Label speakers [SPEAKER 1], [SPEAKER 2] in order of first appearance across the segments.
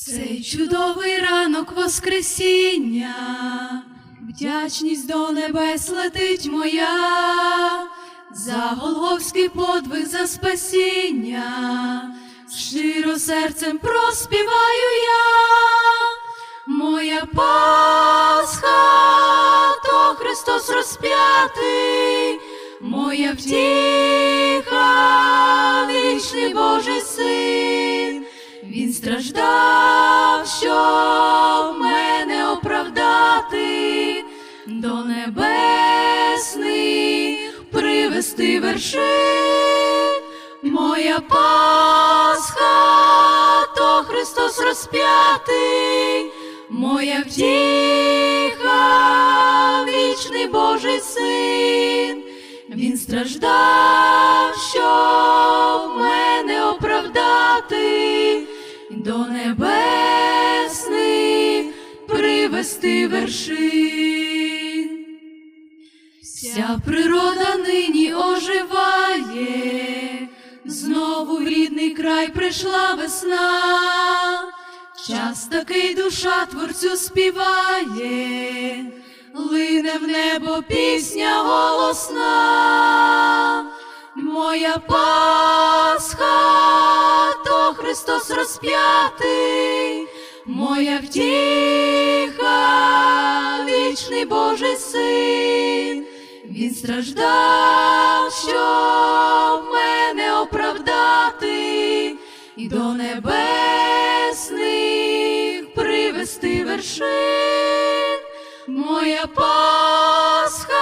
[SPEAKER 1] Цей чудовий ранок Воскресіння, вдячність до небес летить моя, за Голговський подвиг за спасіння, щиро серцем проспіваю я, моя Пасха, то Христос розп'ятий, моя втіха, вічний Божий син. Він страждав, щоб мене оправдати, до небесних привести вершин. Моя Пасха, то Христос розп'ятий, моя втіха, вічний Божий син. Він страждав, щоб мене оправдати, до небесних привести вершин. Вся природа нині оживає, знову в рідний край прийшла весна, час такий душа творцю співає, лине в небо пісня голосна, моя Пасха, то Христос розп'ятий, моя втіха, вічний Божий син. Він страждав, щоб мене оправдати, і до небесних привести вершин. Моя Пасха,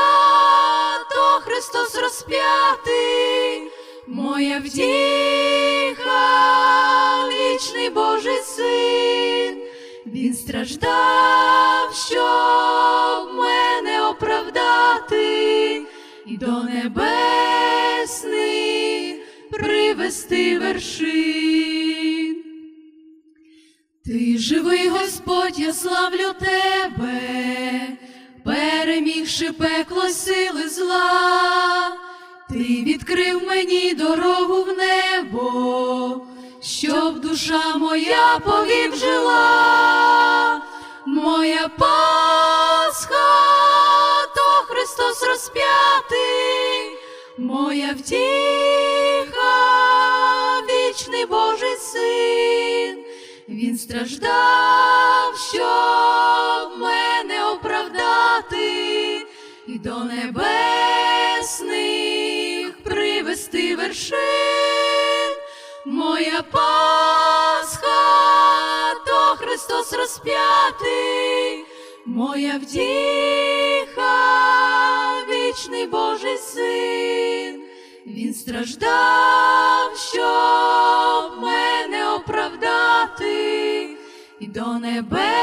[SPEAKER 1] то Христос розп'ятий, моя втіха, вічний Божий син. Він страждав, щоб мене оправдати, і до небесних привести вершин. Ти живий Господь, я славлю тебе, перемігши пекло сили зла, ти відкрив мені дорогу в небо, щоб душа моя повік жила, моя Пасха, то Христос розп'ятий, моя втіха, вічний Божий син. Він страждав, щоб мене оправдати, і до небесних привести вершин. Моя Пасха, Христос розп'ятий, моя втіха, вічний Божий син. Він страждав, щоб мене оправдати, і до небес